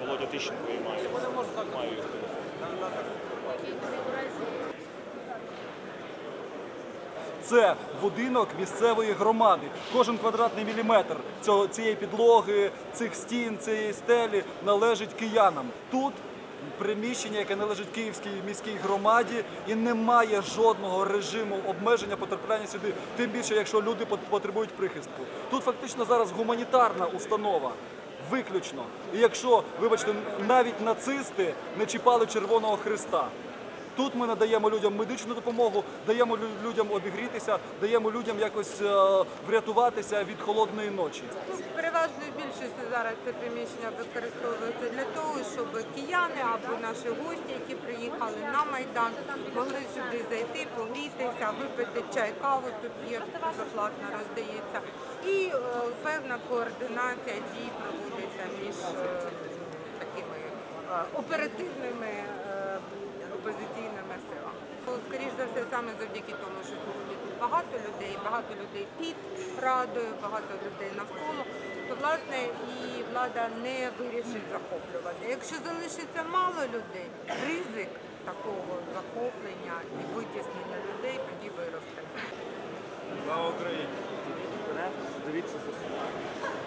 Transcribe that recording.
Володя Тищенко і маю. Маю. Це будинок місцевої громади. Кожен квадратний міліметр цього, цієї підлоги, цих стін, цієї стелі належить киянам. Тут приміщення, яке належить Київській міській громаді, і немає жодного режиму обмеження потрапляння сюди. Тим більше, якщо люди пот- потребують прихистку. Тут фактично зараз гуманітарна установа. Виключно. І якщо, вибачте, навіть нацисти не чіпали Червоного Христа. Тут ми надаємо людям медичну допомогу, даємо людям обігрітися, даємо людям якось е, врятуватися від холодної ночі. Тут переважною більшістю зараз це приміщення використовується для того, щоб кияни або наші гості, які приїхали на майдан, могли сюди зайти, погрітися, випити чай, каву. Тут є безоплатно роздається. І е, певна координація дій проводиться між е, такими оперативними саме завдяки тому, що сьогодні тут багато людей, багато людей під радою, багато людей навколо, то власне і влада не вирішить захоплювати. Якщо залишиться мало людей, ризик такого захоплення і витіснення людей тоді виросте. Слава Україні! Дивіться за собою.